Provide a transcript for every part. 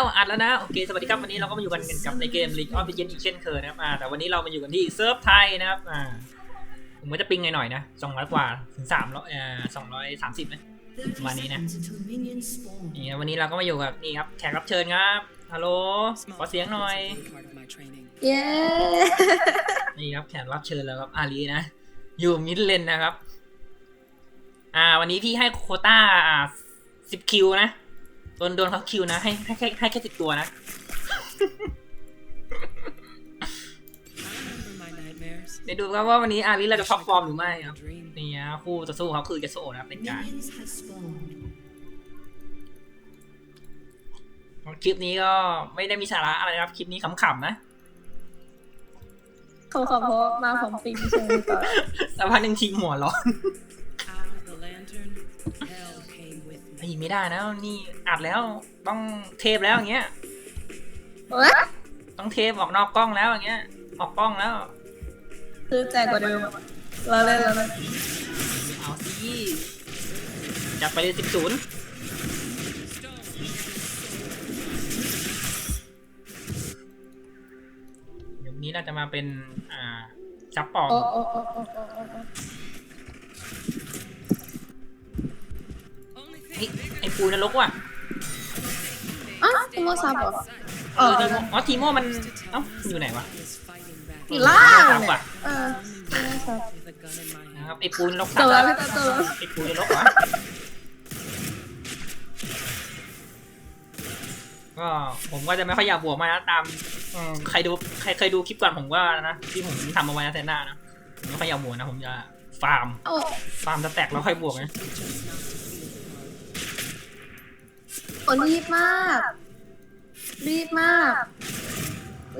แล้วอัดแล้วนะโอเคสวัสดีครับวันนี้เราก็มาอยู่กันกับในเกม League of Legends อีกเช่นเคยนะครับอ่าแต่วันนี้เรามาอยู่กันที่เซิร์ฟไทยนะครับอ่าผมก็จะปิงหน่อยๆนะสองร้อยกว่าถึงสามร้อยเอ่อสองร้อยสามสิบนะประมาณนี้นะนี่นะวันนี้เราก็มาอยู่กับนี่ครับแขกรับเชิญครับฮัลโหลขอเสียงหน่อยเย้นี่ครับแขกรับเชิญแล้วครับอาลีนะอยู่มิดเลนนะครับ อ่า วันนี้พี่ให้โควต้าอ่าสิบคิวนะ โดนโดนเขาคิวนะ ให้ให้แค่ให้แค่สิบตัวนะ เดี๋ยวดูครับว่าวันนี้อาลีเราจะท็อปฟอร์มหรือไม่ครับนี่นะคู่ต่อสู้เขาคือเกสโซนะครับเป็นการคลิปนี้ก็ไม่ได้มีสาระอะไรนะครับคลิปนี้ขำๆนะเขาขอเพราะมาของฟิล์มใช่ไหมต่อแต่พักหนึ่งทีมหัวร้อนไอ้ยไม่ได้นะนี่อัดแล้วต้องเทปแล้วอย่างเงี้ยเอ้ยต้องเทปออกนอกกล้องแล้วอย่างเงี้ย ออกกล้องแล้วคือแจกกว่าเดิมอะเราเล่นเราเล่นเอาสิจับไปเลยสิบศูนย์เดี๋ยวนี้เราจะมาเป็น อ่าจับปอง โอ้โอ้โอ้โอ้โอ้โอ้โอ้ไอ้ไอ้ปูนรกว่ะอ้าวทีโมซับเหรอเออทีโมอ๋อทีโมมันเอ้าอยู่ไหนวะอยู่ล่างซับเนี่ยว่ะเออทีโมซับนะครับไอ้ปูนรกเจซับอแล้วอะพี่ตาเจอแล้วไอ้ปูนรกวะก็ผมก็จะไม่ค่อยอยากบวกมานะตามอืมใครดูใครเคยดูคลิปก่อนผมก็นะที่ผมทำเอาไว้นะเซนหน้านะผมไม่ค่อยอยากบวกนะผมจะฟาร์ม โอ้ฟาร์มสแต็กแล้วค่อยบวกนะ โอ้รีบมาก รีบมาก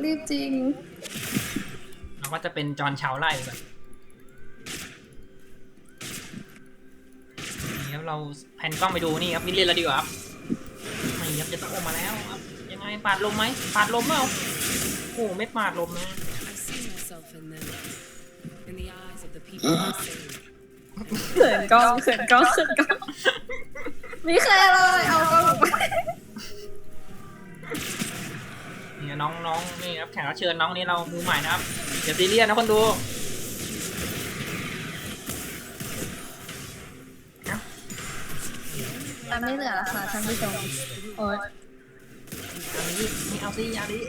รีบจริง เราก็จะเป็นจอนชาวไร่แบบนี่ครับเราแผ่นกล้องไปดูนี่ครับมิดเลนเราดีกว่าครับนี่ครับจะต้องออกมาแล้วครับ ยังไงปาดลมไหมปาดลมเปล่าโอ้ไม่ปาดลมนะ I see myself in them, in the eyes of the people I save. เขินกล้องเขินกล้องเขินกล้อง ไม่เคยเลยเอากล้องออกไปนี่น้องน้องนี่ครับแขกรับเชิญน้องนี่เรามือใหม่นะครับอย่าซีเรียสนะคนดูมันไม่เหลือแล้วค่ะท่านผู้ชมโอ้ยอันนี้นี่เอาซิอันนี้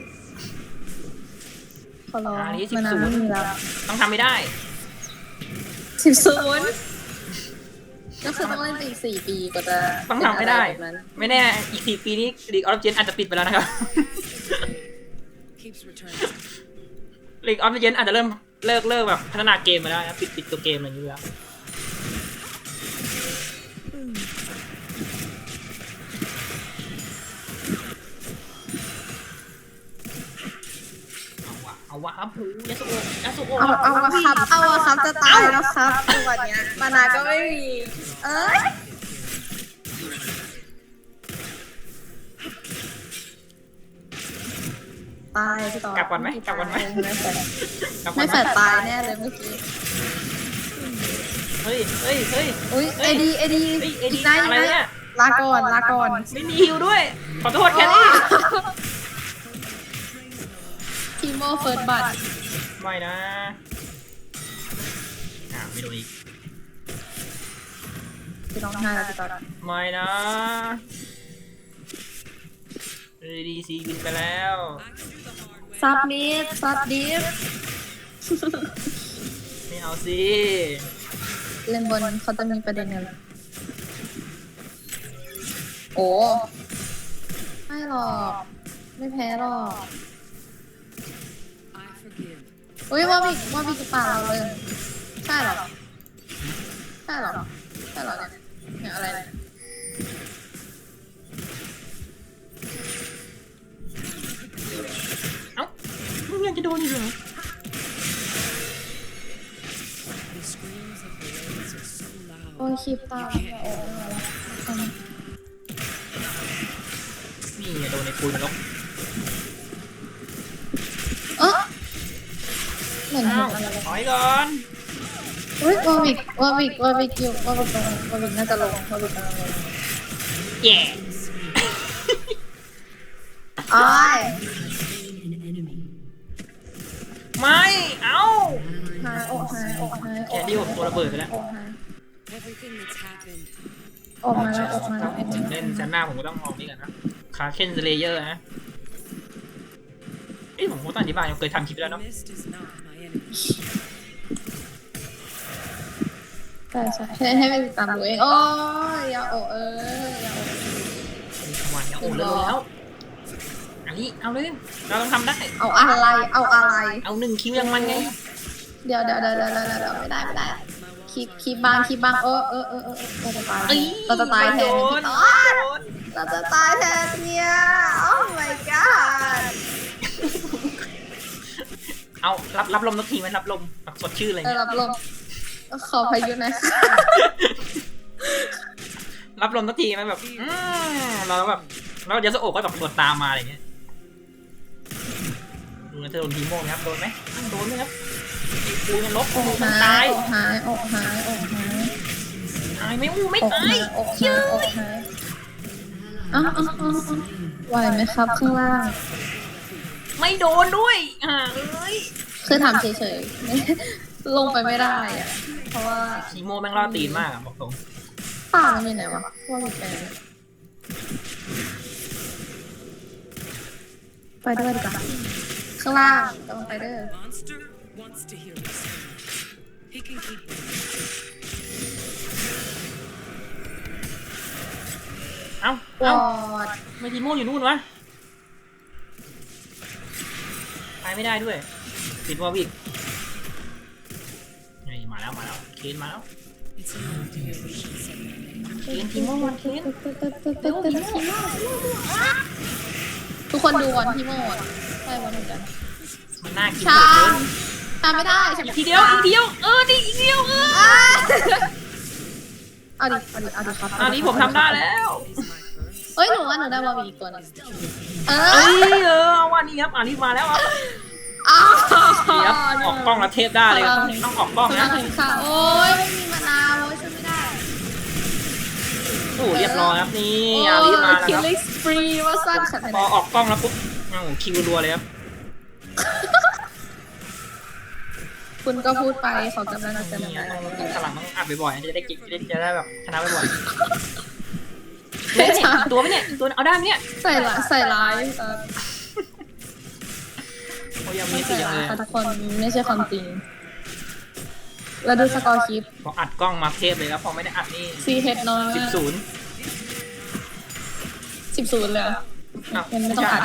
ขอร้องอันนี้มัน10ไม่มีแล้วต้องทำไม่ได้สิบศูนย์ ก็คือต้องเล่นไปอีกสี่ปีกว่าจะต้องทำให้ได้ เป็นอะไรแบบนั้นไม่แน่อีกสี่ปีนี้ลีกออฟเจนอาจจะปิดไปแล้วนะครับ Keeps returning. ลีกออฟเจนอาจจะเริ่มเลิกเลิกแบบพัฒนาเกมไปแล้วนะปิดปิดตัวเกมอะไรอย่างเงี้ยแล้ว วะเอาวะครับหูยาสุโอะยาสุโอะเอาเอาอะครับ เอาอะครับจะตายแล้วครับจังหวะเนี้ยมานาก็ไม่มี เอ้ยตายพี่ต่อกลับก่อนไหมกลับก่อนไหม ไม่แฟดกลับไม่แฟดตายแน่เลยเมื่อกี้ เฮ้ยเฮ้ยเฮ้ย อุ้ยเฮ้เอย ดีเอดีเฮ้ยเอดีกนะอะไรเนี่ยลาก่อนลาก่อน ไม่มีฮิวด้วย ขอโทษแค่นี้ ทีโมเฟิร์สบัตไม่นะอ่าไม่โดนอีกพี่ร้องไห้แล้วพี่ต่อไม่นะเอดีซีบินไปแล้วซับมิดซับดิฟไม่เอาสิเล่นบนเขาจะมีประเด็นกันโอ้ไม่หรอก ไม่แพ้หรอก I forgive. อุ้ยว่าบิกว่าบิกจะป่าเราเลย ใช่หรอ ใช่หรอ ใช่หรอเนี่ยเนี่ยอะไรเนี่ยเอ้ามึงยังจะโดนอีกเหรอ The screams of the waves are so loud. โอ้ยคลิปตามเนี่ยโอ้ยมาแล้วอืมนี่ไงโดนในปูนนรก เออ เหมือนเห็อ้านอะไรเลยถอยก่อนอุ้ยวาบิกวาบิกวาบิกอยู่วาบิกตรงวาบิกน่าจะลงวาบิกกำลังลงแย่อ้อยไม่ เอ้าหายโอ้หายโอ้หายแกดี้ผมตัวระเบิดไปแล้วโอ้หาย Everything that's happened. ออกมาแล้วออกมาแล้วผมเล่นชั้นหน้าผมก็ต้องมองนี่กันนะคาเคนเลเยอร์นะเอ้ยผมก็ต้องอธิบายผมเคยทำคลิปแล้ว The เนาะ mist is not my ใช่ใช่ให้ให้ไปติดตามดูเองโอ้ยอย่าโอ้เอออย่าโอ้มีขวานเนี่ยโอ้แล้วแล้วอันนี้เอาเลยเราต้องทำได้ เอาอะไรเอาอะไร เอาหนึ่งคิวยังมันไงเดี๋ยวเดี๋ยวเดี๋ยวเดี๋ยวเดี๋ยวเดี๋ยวไม่ได้ไม่ได้คลิปคลิปบางคลิปบางเออเออเออเออเราจะตายเอ้ยเราจะตายแทนโดพี่นต้อโดนเราจะตายแทนเนี่ย oh my god เอารับรับลมสักทีไหมรับลมแบบสดชื่นอะไรเออเงี้ยรับลมขอพายุหนะคะรับลมสักทีไหมแบบอืมเราแบบเราเดี๋ยวสโอกก็แบบตรวจตามมาอะไรเงี้ยดูนะจะโดนทีโม่ไหมครับโดนไหมโดนไหมครับไอ้ปูยังลบโอ้ปูมันหาตายยโอ้หายโอ้หายโอ้หายตายไหม่อู้ไม่โอ้ตาหายยโอ้หายโอ้หายอ้าวอ้าวอ้าวอ้าวไหวไหมครับข้างล่าง ไม่โดนด้วยอ่าเอ้ยคือถามเฉยๆไม่ลงไปไม่ได้อะเพราะว่าทีโม่แม่งล่อตีนมากอะบอกตรงป่ามันอยู่ไหนวะว่ามีแฟนไปด้วยดีกว่าข้างล่างกำลังไปเด้อ Monster wants to heal us. He can keep it. เอ้าวเอ้าอดไม่ทีโม่อยู่นู่นวะ ไปไม่ได้ด้วย ติดวอลวิกนี่มาแล้วมาแล้วเคนมาแล้ว It's enough to hear Rishon say my name. เคนทีโม่วันเคนทุกคนดูวันที่โมดใช่วันเหมือนกันมันน่ากินชาเหลือเกิมนชามไม่ได้อีกทีเดียวอีกทีเดียวเออดิอีกทีเดียวเอออะเอาดิเอาดิเอาดิครับอันนี้ผมทำได้แล้ว เอ้ยหนูว่าหนูได้บอลบีอีกตัวหนึงเอเอ้อยเออเอาวันนี้ครับอันนี้มาแล้วครับอ้าวนี่ครับออกกล้องแล้วเทปได้เลยครับต้องต้องออกกล้องกำลันะงถึงค่ะโอ้ยไม่มีมะนาวโอ้ยช่วยไม่ได้โอ้เรียบร้อยครับนี่อาลีมาแล้วคิคลรับลิ่งสปรีว่าสั้นขนาดพอไหนออกกล้องแล้วปุ๊บโอ้โหคิวรัวเลยครับคุณก็พูดไปเขากำลังจะนี่มาต้องสลับต้องอัดบ่อยๆจะได้กินจะได้แบบชนะบ่อยๆ ไม่เนี่ยใช่ตัวไหมเนี่ยตัวเอาได้ไหมเนี่ยใส่ละใส่ร้ายเออโอ้ยังมีไม่สิใส่ยังร้าเลยยค่ะทุกคนไม่ใช่ความจริงแล้วดูสกอร์คลิปพออัดกล้องมาเทปเลยครับพอไม่ได้อัดนี่ซีเฮดน้อยสิบมากศูนย์สิบศูนย์เลยอะ อ้าวงั้นไม่ต้องอัด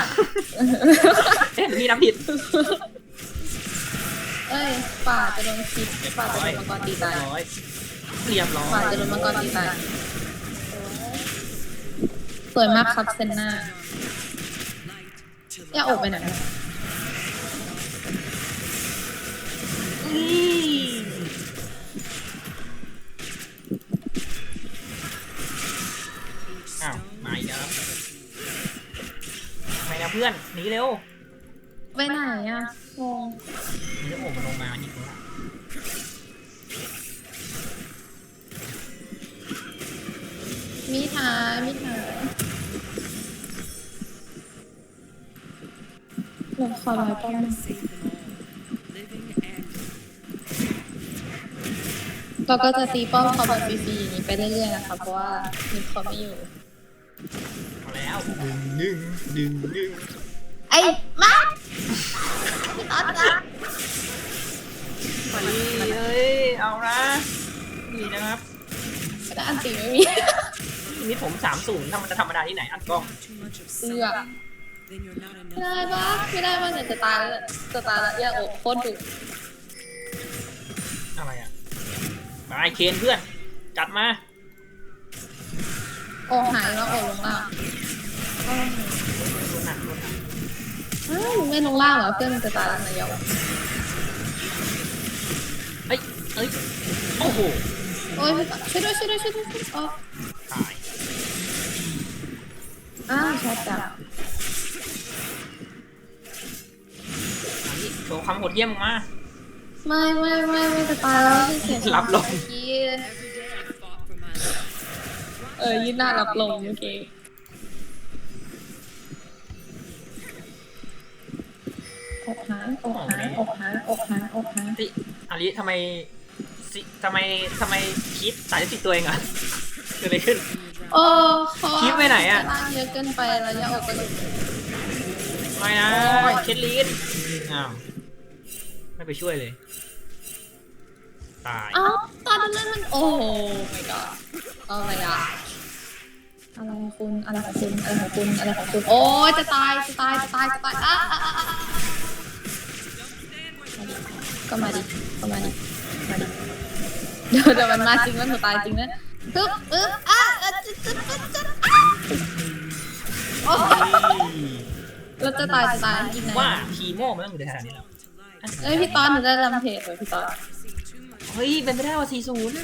เอ๊ะมีน้ำผิด เอ้ยป่าจะโดนคลิปป่าจะโดนมังกรตีตายร้อยเรียบร้อยป่าจะโดนมังกรตีตาย สวยมากครับเซนนาอย่าออกไปไหนนะนี่อ้าวมาอีกแล้วครับไปนะเพื่อนหนีเร็วไปไหนอะงงนี่แล้วโอ้มันลงมานี่ผมมีหายมีหาย หนูขอร้อยป้อม Here to save them all. Living and เราก็จะตีป้อมเขาแบบฟรีๆอย่างนี้ไปเรื่อยๆนะคะเพราะว่ามีเขาไม่อยู่ เอาแล้วดึงดึงดึงดึงไอ้มาพี่ต๊อดนะมาดีเลยเอานะดีนะครับไม่ได้อันตีไม่มีนี่ผมสามศูนย์ถ้ามันจะธรรมดาที่ไหนอัดกล้อง too much of เอือ something, then you're not ไม่ enough. ได้ปะไม่ได้ปะเนี่ยจะตายแล้วจะตายแล้วย่าอบโคตรดุอะไรอะบายเคนเพื่อน จัดมา โอหายแล้วโอลงล่างโดนหนักโดนหนักอ้าวมึงไม่ลงล่างเหรอเพื่อนมันจะตายแล้วนายกเอ้ยเอ้ย โอ้โห โอ้ยช่วยด้วยช่วยด้วยช่วยด้วยช่วยด้วยอ๋อตาย อ้าวช็อตจับ โชว์ความโหดเยี่ยมมา ไม่ไม่ไม่ไม่จะตายแล้วที่เสียงรับลม เมื่อกี้ Every day I fought for my life. เออยืนหน้ารับลมโอเคอกหาอกหาอกหาอกหาเฮ้ยอาริทำไมสิทำไมทำไมคิดสายสิบตัวเองอะเกิดอะไรขึ้น โอ้เขาคลิปไปไหนอะ ร่างเยอะเกินไปแล้วยาอกกระดูกไม่นะโอ้ยเคทลีนอ้าว ไม่ไปช่วยเลย ตายเอ้าตอนนั้นมันโอ้ my god อะไรอะอะไรของคุณอะไรของคุณอะไรของคุณอะไรของคุณโอ้ยจะตายจะตายจะตายจะตายอะอะอะอะก็มาดิก็มาดิมาดิเดี๋ยวเดี๋ยวมันมาจริงแล้วหนูตายจริงนะฮึบอึ๊บอะอะจะจะจะจะอะโอ้แล้วจะตายจะตายจริงนะว่าทีโม่มันต้องอยู่ในขนาดนี้แล้ว เอ้ยพี่ตอนหนูได้ลำเพจเลยพี่ตอนเฮ้ยเป็นไปได้ว่าสี่ศูนย์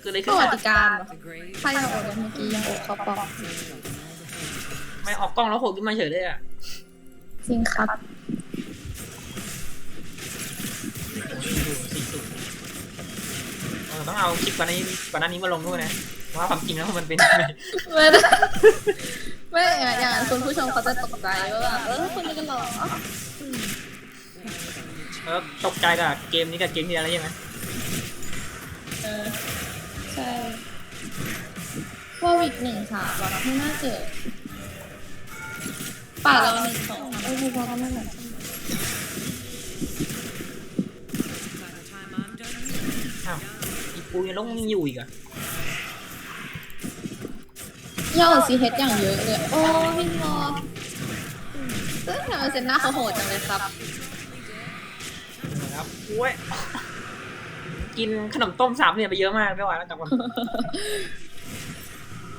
เกิดอะไรปขึ้นระวัอะติการเหรอ The grave ใครเอาโอเนี่ยเมื่อกี้ยังโอเขาปอกไม่ออกกล้องแล้วโผล่ขึ้นมาเฉยเลยอะจริงครับ สี่ศูนย์เออต้องเอาคลิปก่อนหน้านี้ก่อนหน้านี้มาลงด้วยนะว่าความจริงแล้วมันเป็นยังไงไม่ได้ไม่อย่างนั้นคุณผู้ชมเขาจะตกใจว่าแบบเออคนนี้กันเหรอ เออตกใจกับเกมนี้กับเกมที่แล้วใช่ไหมเออใช่ว่าวิกหนึ่งค่ะเราไม่น่าเจอป่าเราหนึ่งสองสามเออพอๆกันนั่นแหละ By the time I'm done here, อ้าวอีปูยังลงยังอยู่อีกอะย่อซีเฮดอย่างเยอะเลย โอ้พี่มอซึ่งทำไมเซนหน้าเขาโหดจังเลยครับนะครับ โอ้ยกินขนมต้มสามเนี่ยไปเยอะมากไม่ไหวแล้วกลับก่อน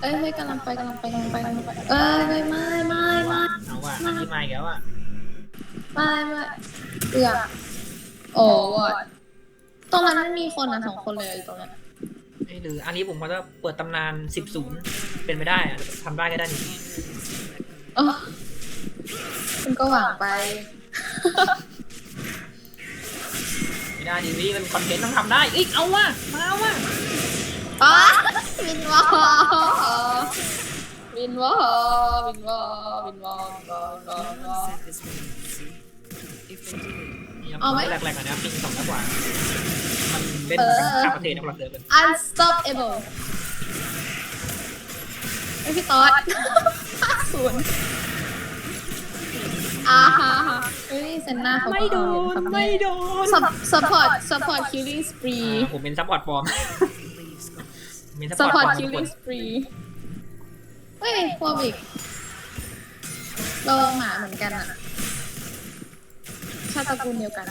เอ้ยไม่กำลังไปกำลังไปกำลังไปกำลังไป เอ้ยไม่ไม่ไม่ไม่เอาว่ะอันนี้มาอีกแล้วอะไม่ไม่เอือกโอ้วอดตรงนั้นมีคนนะสองคนเลยตรงนั้นเอ้ยหรืออันนี้ผมก็จะเปิดตำนานสิบศูนย์เป็นไม่ได้อะทำได้ก็ได้นี่เออคุณก็หวังไป ไม่ได้ดิวิมันคอนเทนต์ต้องทำได้เอ้ยเอาว่ะมาว่ะอ๋อวินวอวินวอวินวอวินวอวินวอวินวอวินวอ set this one. See? If they did, นี่ครับเอาไหม แรกๆก่อนนะปิงสองมากกว่า มันเล่นข้ามประเทศนะเราเจอกัน unstoppable ไอยพี่ต๊อด ห้าศูนย์อ่าฮะ เฮ้ยเซนหน้าเขาก็เอาอยู่ครับไม่เนี่ยโดน Sup- support support killing spree อ่าผมเป็นซัพพอร์ตฟอร์ม leaves. เป็นซัพพอร์ตฟอ support ร์มทุกคน killing spree เฮ้ยพวกอีกเราหมาเหมือนกันอะชาติตระกูลเดียวกัน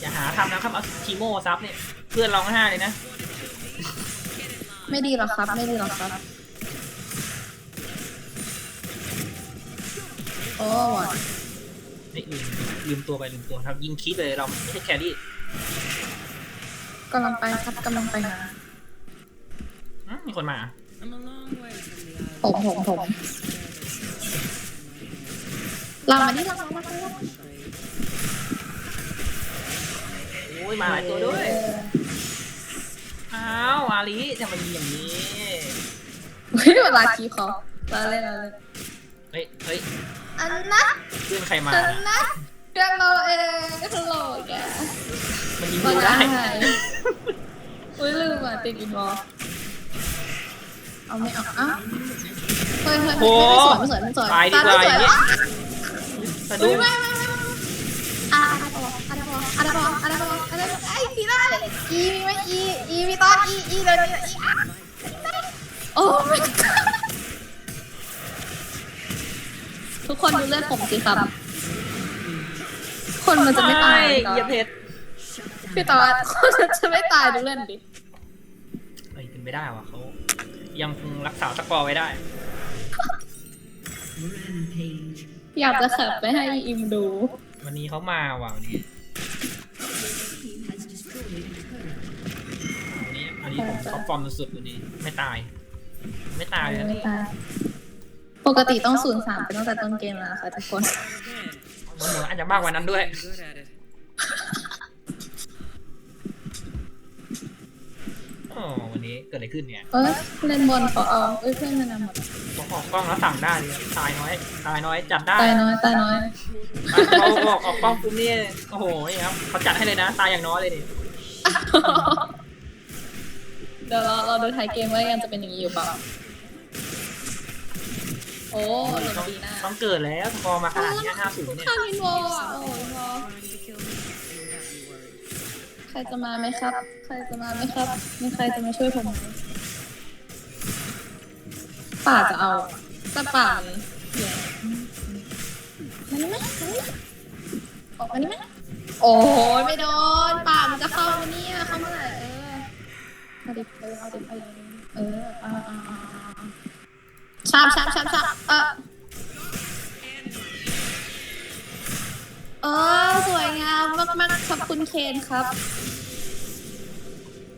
อย่าหาทำนะครับเอาทีโม่ซับเนี่ย เพื่อนร้องไห้เลยนะ ไม่ดีหรอกครับ ไม่ดีหรอกครับ โอ้วอดนี่ลืมลืมตัวไปลืมตัวครับยิงคิดเลยเราไม่ใช่แครี่กำลังไปครับกำลังไปหาอืมมีคนมา I'm a long way from the ผ island. มผมผมลามานี่ลามาลามาลามาโอ้ยมาหลายตัวด้วยอ้าวอาลีจะมายิงอย่างนี้เฮ้ยเวลาคีเขาลาเล่นลาเล่นเฮ้ยเฮ้ย อันนะเพื่อนใครมา อันนะเรื่องเราเองฮัลโหลแกมันยิงมาดูได้ได้อุ้ยลืมอะติดอินวอลเอาไม่เอาอ้าวเฮ้ยเฮ้ยโอ้ไม่สวยไม่สวยไม่สวยตายดีกว่าไม่อย่างสนี้วยสะอุ้ดุ้ยงไม่ไม่ไม่อะอะไรบออะไรบออะไรบออะไรบออะไรบอไอ้ทีได้อีมีไหมอีอีมีตอนอีอีเลยอีอะโอ้ my god ทุกคนดูเลือดผมสิครับ คนมันจะไม่ตายเหยียบเพชรพี่ตอนคนมันจะไม่ตายดูเลือดดิเฮ้ยเป็นไม่ได้ว่ะเขายังคงรักษาสกอร์ไว้ได้ อยากจะขับไปให้อิมดู วันนี้เขามาว่ะวันนี้วันนี้อันนี้ผมท็อปฟอร์มสุดๆวันนี้ ไม่ตาย ไม่ตายเลยนะไม่ตาย ปกติต้องศูนย์สามเป็นตั้งแต่ต้นเกมแล้วนะคะทุกคนเหมือนอาจจะมากกว่านั้นด้วย Good at it. อ๋อวันนี้เกิดอะไรขึ้นเนี่ยเออเล่นบอลเขาเอาเอ้ยเพื่อนมันเอาหมดพอออกกล้องแล้วสั่งได้เลยตายน้อย ตายน้อยจัดได้ตายน้อยตายน้อยเขาบอกออกกล้องปุ๊บนี่โอ้โหนี่ครับเขาจัดให้เลยนะ ตายอย่างน้อยเลยนี่เดี๋ยวเราเราดูไทยเกมว่ายังจะเป็นอย่างนี้อยู่เปล่า โอ้ลงดีนะต้องเกิดแล้วพอมาขนาดเนี้ห้าศูนย์เนี่ยข้ามินโวอะโอ้โห Trying to kill me. You won't have to be worried. ใครจะมาไหมครับ ใครจะมาไหมครับ มีใครจะมาช่วยผมไหมป่าจะเอาแต่ป่ามันเดี๋ยวมันนี่ไหมมันนี่ไหมออกมานี่ไหมโอ้ยไม่โดนป่ามันจะเข้ามาเนี่ยเข้ามาเลยเออเอาดิเออเอาดิเอาดิเออเอาเอาเอาเอา ชามชามชามชามเออเออสวยงามมากๆขอบคุณเคนครับ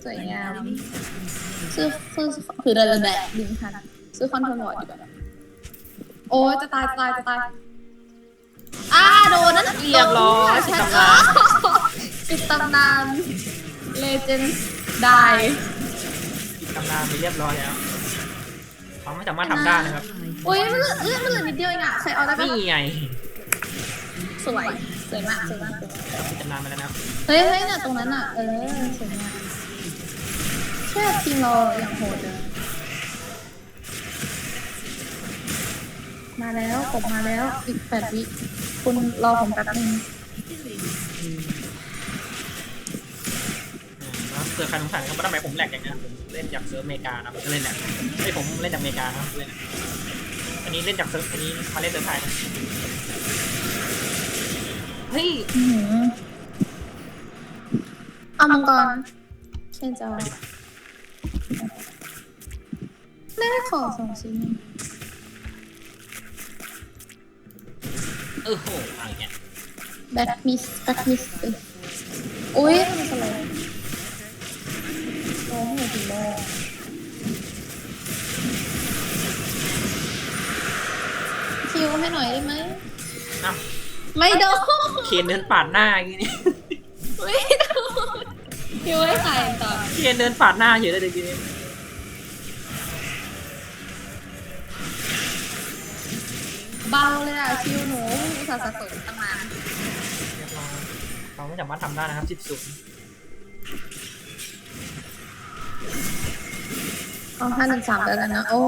สวยงามซื้อซื้อคือเดินแดดดึงทันซื้อคอนโทรลบอร์ดดีกว่าโอ้ยจะตายจะตายจะตายอ้าโดนนั่นเรียบร้อยปิดตำนาน ปิดตำนานเลเจนด์ได้ตำนานไปเรียบร้อยแล้ว เขาไม่สามารถทำได้นะครับ โอ้ยมันเหลือเอ้ยมันเหลือนิดเดียวเองอะใครเอาได้ปะนี่ไงสวยสวยมากสวยมากสวยมากปิดตำนานไปแล้วนะครับเฮ้ยเฮ้ยเนี่ยตรงนั้นอะเออสวยงามแค่ทีมเราอย่างโหดเลยมาแล้วผมมาแล้วอีกแปดวิคุณรอผมแป๊บนึงแล้ เผื่อใครสงสัยนะครับว่าทำไมผมแหลกอย่างนี้ยผมเล่นจากเซิร์ฟอเมริกานะผมก็เล่นแหลกไอ้ยผมเล่นจากอเมริกานะครับเล่นอันนี้เล่นจากเซิร์ฟอันนี้มาเล่นเซิร์ฟไทยนะเฮ้ยอื้อหือเอามังกรเคนจอได้ขอสองชิ้นเออโหอะไรเนี่ยแบ็คมิสแบ็คมิสอุ้ยทำไมสไล ด์โอ้โหดีเลยคิวให้หน่อยได้ไหมอ้าวไม่โดนเคนเดินปาดหน้าอย่างนี้นี่ไม่โดนคิวให้ใครต่อเคนเดินปาดหน้าอยู่เลยเดี๋ยวนี้เบาเลยอะคิวหนูอุตส่าห์สะสมตั้งนานเรียบร้อยเขาไม่สามารถทำได้นะครับสิบศูนย์ เอาห้าหนึ่งสามแล้วกันนะ โอ้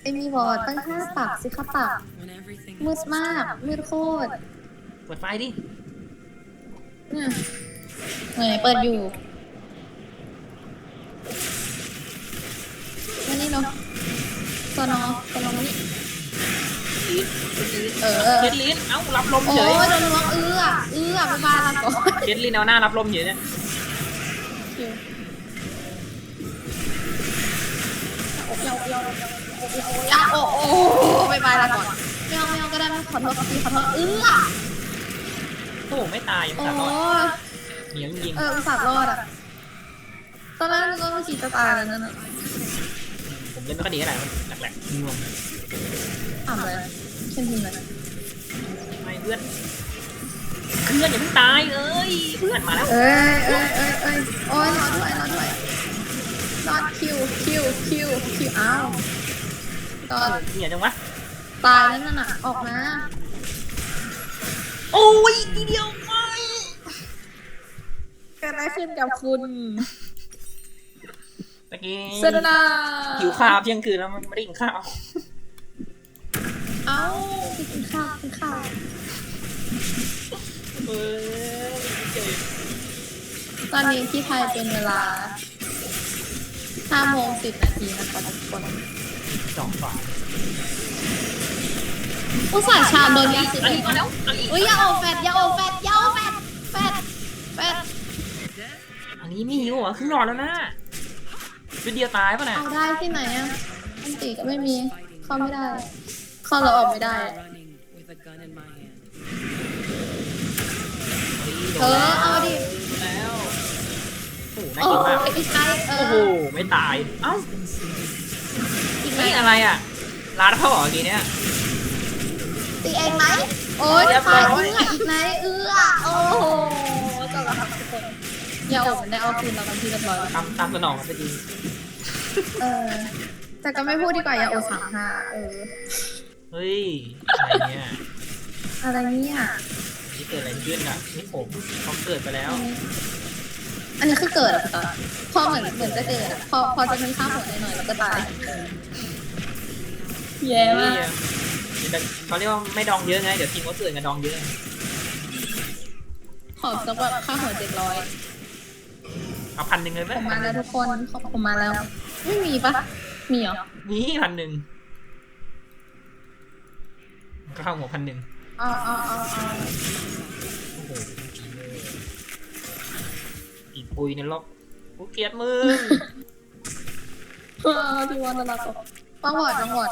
ไอมีบอร์ดตั้งห้าปากสิคะปาก When everything มืดมาก มืดโคตรเปิดไฟดิเนี่ยไหนเปิดอยู่มานี่เนาะตัวนอตัวนอมานี่ ลีดเออ เจ็ดลีดเอ้ารับลมโอ้เฉยยโดนล้วงเอื้อ เอื้อไปบ้านละก่อนเจ็ดลีดเอาหน้ารับลมเฉยเนี่ยคิวเยาเยาเยาเยาโอ้โอ้ไปบ้านละก่อนไม่เอาไม่เอาก็ได้ไม่ขอโทษพี่ขอโทษเอื้อ โอ้โหไม่ตายยังโอ้สามารถเหนียวจริงเอออุตส่าห์รอดอะ ตอนแรกนึกว่ามันฉีดจะตายแล้วนั่นน่ะๆผมเล่นไม่ค่อยดีเท่าไหร่มันแหลกๆงง ถามเลยเช่นทีเลยไม่เพื่อนเพื่อนอย่าเพิ่งตายเอ้ยเพื่อนมาแล้วเอ้ยเอ้ยเอ้ยเอ้ยโอ้ยรอด้วยรอด้วยรอดคิวคิวคิวคิวอ้าวรอดเหนียวจังวะตายแล้วนั่นน่ะออกมาโอ้ยทีเดียวไม่เกิดอะไรขึ้นกับคุณตะกี้เซดนาหิวข้าวเที่ยงคืนแล้วมันไม่ได้กินข้าว เอ้าไปกินข้าวกินข้าวเออเจ๋งตอนนี้ที่ไทยเป็นเวลา5โมง10นาทีนะคะทุกคนสองฝาอุตส่าห์ชาโดนยี่สิบอันนี้มาแล้วอันนี้เฮ้ยอย่าออกแฟดอย่าออกแฟดอย่าออกแฟดแฟดแฟดอันนี้ไม่หิวเหรอครึ่งหลอดแล้วนะชุดเดียวตายป่ะน่ะเอาได้ที่ไหนอะอันติก็ไม่มีเข้าไม่ได้ เข้าแล้วออกไม่ได้ running with a gun in my hand. เออเอาดิแล้วโอ้โหน่าโอ้กินมากยอีกไกเอโอ้โหอไม่ตายเอ้าอีกไหมนี่อะไรอะร้านเขาเหรอเมื่อกี้เนี่ยตีเองไหมโอ้ยเรียบร้ตาอยย เอื้ออีกไหมเอื้อโอ้โหยาโอบมันได้เอาคืนเราเป็นที่เรียบร้อยแล้วตามตามสนองไปดีเออแต่ก็ไม่พูดดีกว่ายาโอสามห้าเออ เฮ้ย อะไรเนี่ยอะไรเนี่ยนี่เกิดอะไรขึ้นอะนี่ผมเขาเกิดไปแล้ว อันนี้คือเกิดอะตอนพอเหมือนเหมือนจะเกิดอะพอพอจะมีข้าวหัวหน่อยๆแล้วก็ตายแย่มากนี่แต่เขาเรียกว่าไม่ดองเยอะไง เดี๋ยวทีมเขาเกิดกันดองเยอะ ขอสักแบบข้าวหัวเจ็ดร้อยเอาพันหนึ่งเลยไหมผมมาแล้วทุกคนผมมาแล้ว ไม่มีปะมีเหรอ นี่พันหนึ่งก็เข้าหัวพันหนึ่งอ๋ออ๋ออ๋ออ๋อโอ้โหอีปุยในล็อกกูเกลียดมึงเออพี่วอนน่ารักอะปังวอดปังวอด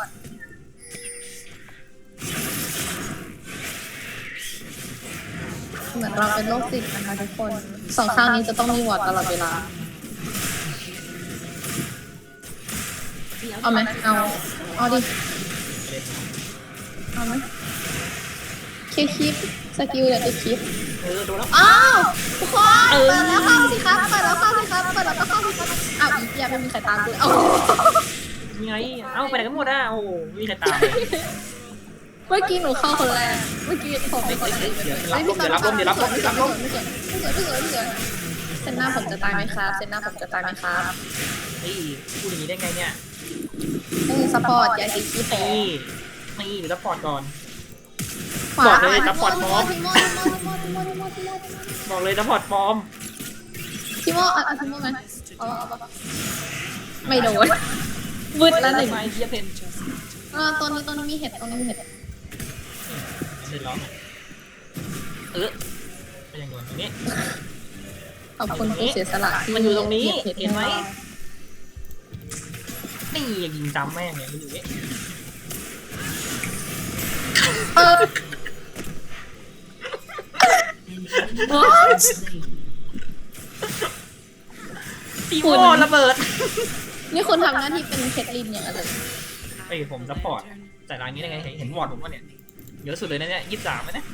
เหมือนเราเป็นโรคจิตนะคะทุกคนสองข้างนี้จะต้องมีวอดตลอดเวลา เอาไหมเอา เอาดิ เอาไหม คิดคิดสกิลเดี๋ยวไปคิดเออโดนแล้ว อ้าวทุกคนเปิดแล้วเข้าสิครับเปิดแล้วเข้าสิครับเปิดแล้วก็เข้าสิครับอ้าวอีเกียไม่มีใครตามกูเลยโอ้ยังไง เอ้าไปไหนกันหมดอะ โอ้โหไม่มีใครตามเลยเมื่อกี้หนูเข้าคนแรกเมื่อกี้ผมเป็นคนแรกเดี๋ยวรับลมเดี๋ยวรับลมเดี๋ยวรับลมเดี๋ยวรับลมไม่เกิดไม่เกิดไม่เกิดไม่เกิดเส้นหน้าผมจะตายไหมครับเส้นหน้าผมจะตายไหมครับเฮ้ยพูดอย่างนี้ได้ไงเนี่ยนี่ซัพพอร์ตยายสีขี้แผลนี่นี่เดี๋ยวซัพพอร์ตก่อน ขวาบอกเลยซัพพอร์ตพร้อมทิโมทิโมทิโมทิโมทิโมทิโมบอกเลยซัพพอร์ตฟอร์มทิโมอะทิโมไหมเอาเอาเอาไม่โดนวืดละหนึ่งไม้เทียบเพนเออตัวนี้ตัวนี้มีเห็ดตัวนี้มีเห็ดเดินร้องเออไปยังโดนตรงนี้ ขอบคุณผู้เสียสละที่มันอยู่ตรงนี้เห็ดเห็นไหมให้นี่ยิงจำแม่งเนี่ยมันอยู่นี่เราเออ What? ตีโม่ระเบิด นี่คุณทำหน้าที่เป็นเคทลินอย่างนั้นเลยเอ้ยผมซัพพอร์ตแต่ร้านนี้ได้ไง เห็นวอร์ดผมว่าเนี่ยเยอะสุดเลยนะเนี่ยยี่สิบสามไหมนะ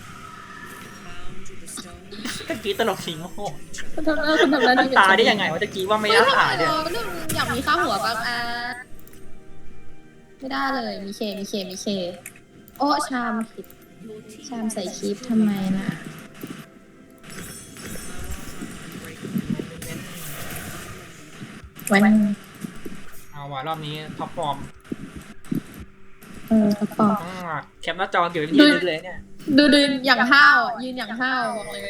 Bound to the stone. ตะกี้ตลกชิงโม่คุณทำหน้าคุณทำหน้าที่เป็นตายได้ยังไงวะตะกี้ว่าไม่ไม่น่าได้ตายเนี่ยเรื่องอยากมีข้าวหัวบ้างอะไม่ได้เลยมีเคมีเคมีเค โอ้ชามผิดชามใส่คลิปทำไมนะ วันเอาว่ะรอบนี้ท็อปฟอร์มเออกระป๋องต้องแคปหน้าจอเกี่ยวกับยืนเลยเนี่ยดูดูอย่างห้าวอะยืนอย่างห้าวบอกเลย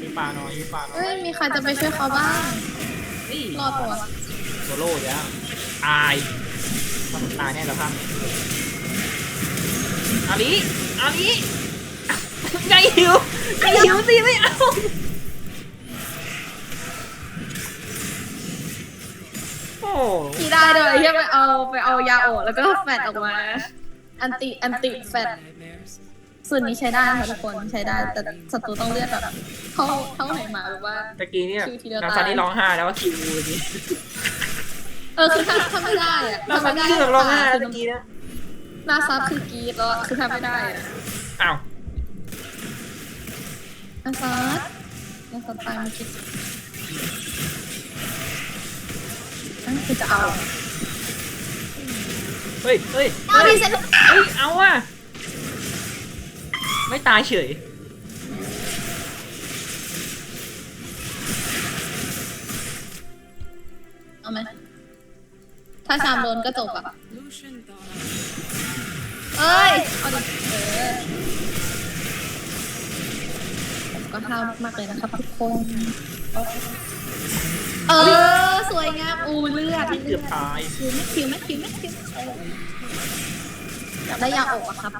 ยืนปลาหน่อยยืนปลาหน่อเอ้ยยมีใครจะไปช่วยเขาบ้างนี่รอดตัว โซโล่เดี๋ยวตายต้องตายแน่ละพังอาลีอาลีไงหิวไงหิวสิไม่เอาโอ้ ที่ได้เลยที่ไปเอาไปเอายาโอแล้วก็แฟดออกมา อันติอันติแฟด Nightmares. ส่วนนี้ใช้ได้นะคะทุกคนใช้ได้ แต่ศัตรูต้องเลือดแบบเท่าเท่าไหนมาหรือว่า ตะกี้เนี่ยคิวทีเดียวนาตายซานี่ร้องไห้แล้วว่าคิวเมื่อกี้เออคือถ้าถ้าไม่ได้อะนาซานี่คือแบบร้องไห้แล้วตะกี้เนี่ยหน้าซับคือกรีดแล้วอะคือทำไม่ได้อะอ้าวหน้าซับหน้าซับตายมาคิด นั่นคือจะเอา เฮ้ยเฮ้ยเอาเฮ้ดิยเซ็นเฮ้ย เอาอะ ไม่ตายเฉย เอาไหมถ้าชามโดนก็จบอะเอ้ย เอาดิเออผมก็ห้าวมากเลยนะครับทุกคน เออ สวยงามอูเลือดเกือบตายคิวไหมคิวไหมคิวไหมคิวไหมเอออยากได้ยาอกอะครับ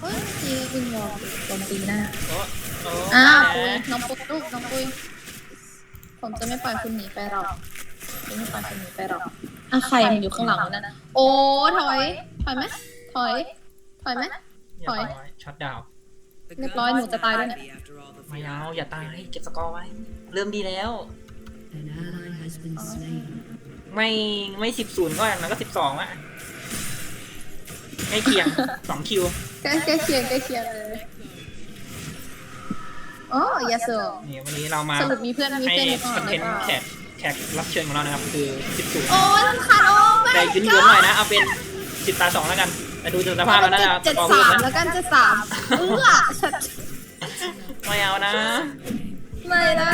เฮ้ยจีวินวอลโจมตีหน้าโอ้โอ้อ้าวแหปุยมน้องปุยลูกน้องปุยผมจะไม่ปล่อยคุณหนีไปหรอกจะไม่ปล่อยคุณหนีไปหรอกอะใครมันอยู่ข้างหลังวะนั่นนะโอ้ถอย ถอยไหมถอย ถอยไหมอย่าถอยปล่อยช็อตดาวน์ the เรียบร้อยหนูจะตายด้วยเนี่ย happy after all the ไม่เอาอย่าตายเก็บสกอร์ไว้ เริ่มดีแล้ว An ally has been slain. ไม่ไม่สิบศูนย์ก็อย่างนั้นก็สิบสองละใกล้เคียงสองคิวใกล้ใกล้เคียงใกล้เคียงเลยโอ้ยาสูนี่วันนี้เรามาสรุปมีเพื่อนมีให้เพื่อนมีก่คออนนหเทรืนอเปต์ล่าแขกแขกรับเชิญของเรานะครับ คือสิบศูนย์โอ้ยรำคาญโอ้ไม่แต่ยืนยืนหน่อยนะเอาเป็นสิบตาสองแล้วกัน แต่ดูจากสภาพแล้วน่าจะเจ็ดพอสาเพิ่มมนะแล้วกันเจ็ดสามเออฉันไม่เอานะ ไม่นะ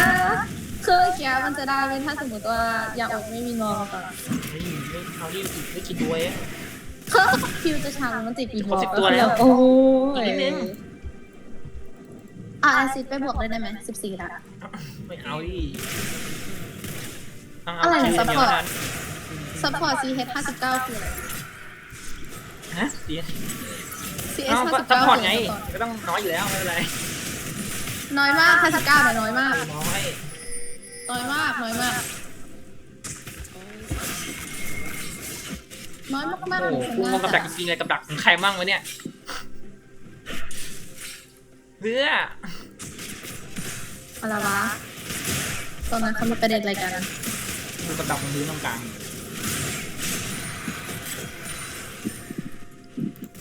คือแกมันจะได้เป็นถ้าสมมติว่าอยากออกไม่มีนอนมาก่อนไม่ไม่เอาที่อีกไม่กี่ตัวเองคือคิวจะชามันติดปีครบสิบตัวแล้วโอ้อีกยนิดนึงอะแอซิดไปบวกเลยได้ไหมสิบสี่ละไม่เอาดิต้องอะไรเอานะชื่อเดียว support เท่านั้นซัพพอร์ต CH ห้าสิบเก้าคืออะไร ฮะเดี๋ยว CS เอาห้าก็สิบซัพเก้าพอร์ตไง ก็ต้องน้อยอยู่แล้วไม่เป็นไรน้อยมากห้าสิบเก้าแต่น้อยมาก น้อยน้อยมาก น้อยมาก น้อยมากมากโอ้โหกูงงกับดักจริงๆเลยกับดักของใครมั่งวะเนี่ยเพื่ออะไรวะ ตอนนั้นเขามีประเด็นอะไรกันดูกับดักตรงพื้นตรงกลาง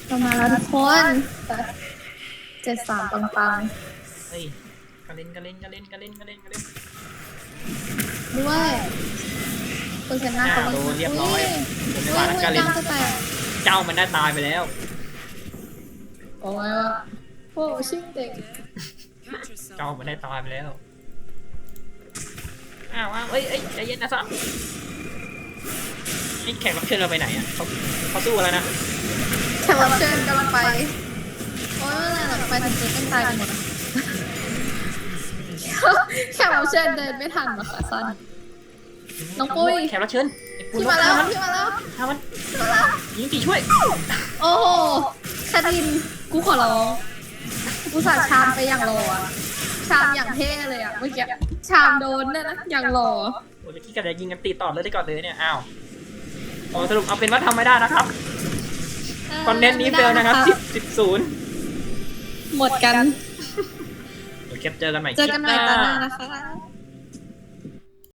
เรามาแล้วทุกคนเจ็ดสามปังปังเฮ้ยกระเล่นกระเล่นกระเล่นกระเล่นกระเล่นกระเล่นๆด้วยเปอร์เซนต์หน้าเขาอ่าโดนเรียบร้อยผมไม่อุ้ว่ายนักอุ้ยการเล่นกลาจะแตกเจ้ามันได้ตายไปแล้ว โอ้ยโอ้ชิงเด็กเจ้ามันได้ตายไปแล้ว อ้าวอ้าวเอ้ยเอ้ยใจเย็นนะซัมนี่แขกรับเชิญเราไปไหนอะเขาเขาสู้อะไรนะ แขกรับเชิญกำลังไป โอ้ยไม่เป็นไรหรอกไปถึงจุดต้องตายกันหมดอะแขกรับเชิญเดินไม่ทันหรอกค่ะสั้นน้องปุ้ยแขกรับเชิญไอ้ปุ้ยพี่มาแล้วฆ่มันพี่มาแล้วฆ่ามันยิงตีช่วย โอ้โหคารินกูขอร้องกูสาห์ชามไปอย่างรออะชามอย่างเท่เลยอะเมื่อกี้ชามโดนเนี่ยนะอย่างรอโอ้ยขี้กระดายิงกันตีต่อเลยได้ก่อนเลยเนี่ยอ้าวอ๋อสรุปเอาเป็นว่าทำไม่ได้นะครับ คอนเทนต์นี้เฟลนะครับสิบสิบศูนย์หมดกัน เดี๋ยวเก็บเจอกันใหม่เจอกันใหม่คลิปตาหน้านะคะ